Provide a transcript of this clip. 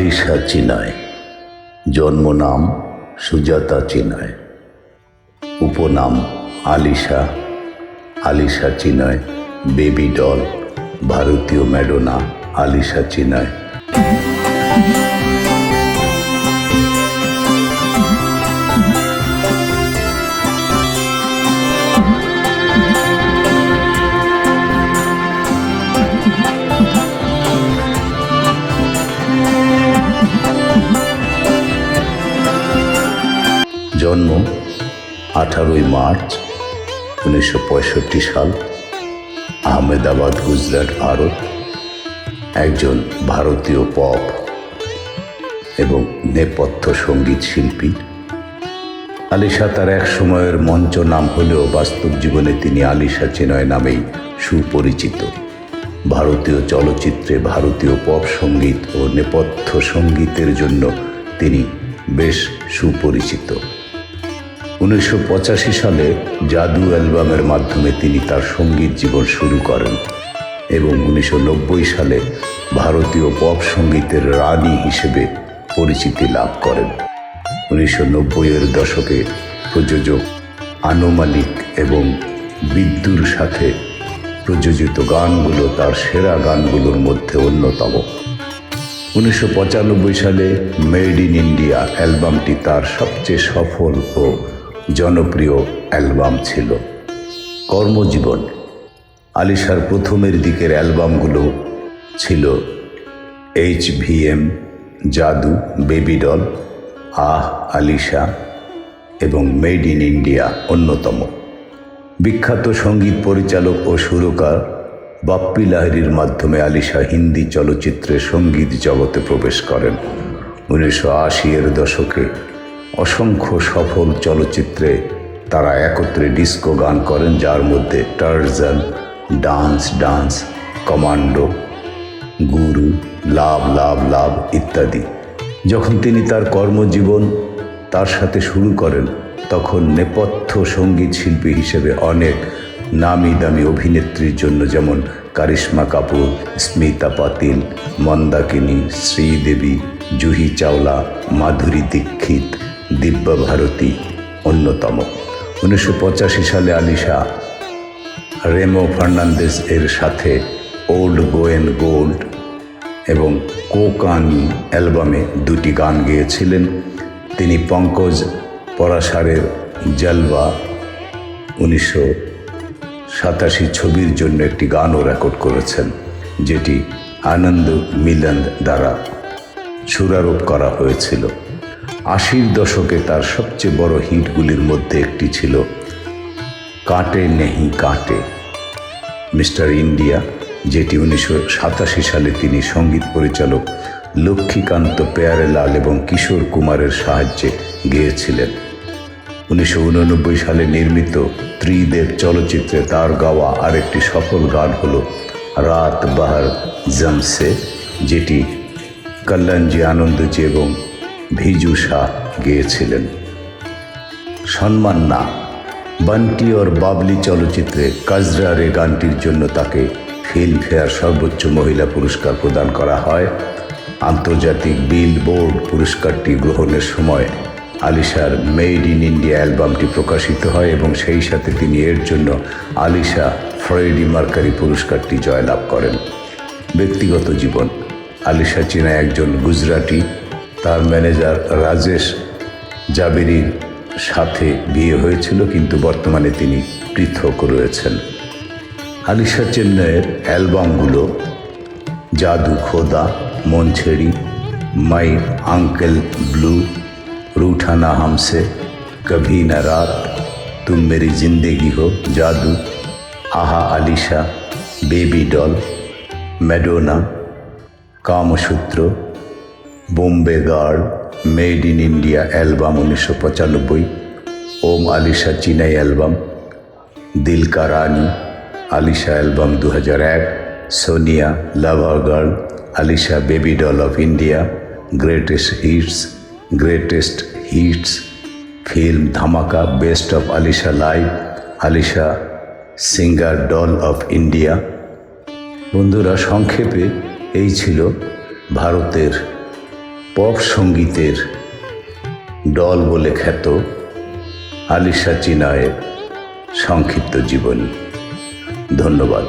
আলিশা চিনায়। জন্ম নাম সুজাতা চিনায়। উপনাম Alisha. Alisha Chinai baby doll. ভারতীয় ম্যাডোনা আলিশা চিনয়। আঠারোই মার্চ, উনিশশো পঁয়ষট্টি সাল, আহমেদাবাদ, গুজরাট, ভারত। একজন ভারতীয় পপ এবং নেপথ্য সংগীত শিল্পী। আলিশা তার এক সময়ের মঞ্চ নাম হলেও বাস্তব জীবনে তিনি আলিশা চেনয় নামেই সুপরিচিত। ভারতীয় চলচ্চিত্রে ভারতীয় পপ সংগীত ও নেপথ্য সঙ্গীতের জন্য তিনি বেশ সুপরিচিত। উনিশশো পঁচাশি সালে জাদু অ্যালবামের মাধ্যমে তিনি তার সংগীত জীবন শুরু করেন এবং উনিশশো নব্বই সালে ভারতীয় পপ সঙ্গীতের রানী হিসেবে পরিচিতি লাভ করেন। উনিশশো নব্বইয়ের দশকে প্রযোজক আনুমালিক এবং বিদ্যুর সাথে প্রযোজিত গানগুলো তার সেরা গানগুলোর মধ্যে অন্যতম। উনিশশো পঁচানব্বই সালে মেড ইন ইন্ডিয়া অ্যালবামটি তার সবচেয়ে সফল ও জনপ্রিয় অ্যালবাম ছিল। কর্মজীবন, আলিশার প্রথমের দিকের অ্যালবামগুলো ছিল H V M, Jadoo, baby doll, ah, Alisha এবং মেড ইন ইন্ডিয়া অন্যতম। বিখ্যাত সংগীত পরিচালক ও সুরকার বাপ্পি লাহিরির মাধ্যমে আলিশা হিন্দি চলচ্চিত্রে সংগীত জগতে প্রবেশ করেন। উনিশশো আশি এর দশকে অসংখ্য সফল চলচ্চিত্রে তারা একত্রে ডিস্কো গান করেন, যার মধ্যে টার্জান, ডান্স ডান্স, কমান্ডো, গুরু, লাভ লাভ লাভ ইত্যাদি। যখন তিনি তার কর্মজীবন তার সাথে শুরু করেন, তখন নেপথ্য সংগীত শিল্পী হিসেবে অনেক নামি দামি অভিনেত্রীর জন্য যেমন কারিশ্মা কাপুর, স্মিতা পাতিল, মন্দাকিনী, শ্রীদেবী, জুহি চাওলা, মাধুরী দীক্ষিত দিব্যা ভারতী অন্যতম। উনিশশো পঁচাশি সালে আলিশা রেমো ফার্নান্দেজ এর সাথে ওল্ড গোয়েন গোল্ড এবং কোকানি অ্যালবামে দুটি গান গেয়েছিলেন। তিনি পঙ্কজ পরাশারের জলবা উনিশশো সাতাশি ছবির জন্য একটি গানও রেকর্ড করেছেন, যেটি আনন্দ মিলন দ্বারা সুরারোপ করা হয়েছিল। আশির দশকে তার সবচেয়ে বড় হিটগুলির মধ্যে একটি ছিল কাটে নেহি কাটে। মিস্টার ইন্ডিয়া, যেটি উনিশশো সাতাশি সালে তিনি সংগীত পরিচালক লক্ষ্মীকান্ত পেয়ারেলাল এবং কিশোর কুমারের সাহায্যে গেয়েছিলেন। উনিশশো উননব্বই সালে নির্মিত ত্রিদেব চলচ্চিত্রে তার গাওয়া আরেকটি সফল গান হল রাত বাহার জমসে, যেটি কল্যাণজি আনন্দজি এবং ভিজু শাহ গেয়েছিলেন। সম্মান না, বান্টি ওর বাবলি চলচ্চিত্রে কাজরা রে গানটির জন্য তাকে ফিল্মফেয়ার সর্বোচ্চ মহিলা পুরস্কার প্রদান করা হয়। আন্তর্জাতিক বিল বোর্ড পুরস্কারটি গ্রহণের সময় আলিশার মেড ইন ইন্ডিয়া অ্যালবামটি প্রকাশিত হয় এবং সেই সাথে তিনি এর জন্য আলিশা ফ্রেডি মার্কারি পুরস্কারটি জয়লাভ করেন। ব্যক্তিগত জীবন, আলিশা চীনা একজন গুজরাটি তার ম্যানেজার রাজেশ জাবেরির সাথে বিয়ে হয়েছিল, কিন্তু বর্তমানে তিনি পৃথক রয়েছেন। আলিশা চেন্নাইয়ের অ্যালবামগুলো জাদু খোদা মন ছেড়ি মাই আঙ্কেল ব্লু রুঠানা হামসে কভি না রাত, তুম Mary Zindagi Ho, Jadoo, ah Alisha, baby doll, Madonna, Kamasutra Bombay girl made in India album উনিশশো পঁচানব্বই, ওম আলিশা চিনাই অ্যালবাম দিল কা রানী, আলিশা অ্যালবাম দু হাজার এক, Sonia lover girl, Alisha baby doll of India, greatest hits greatest hits, film Dhamaka, best of Alisha live Alisha singer doll of India. বন্ধুরা, সংক্ষেপে এই ছিল ভারতের পপ সঙ্গীতের ডল বলে খ্যাত আলিশা চিনয়ের সংক্ষিপ্ত জীবনী। ধন্যবাদ।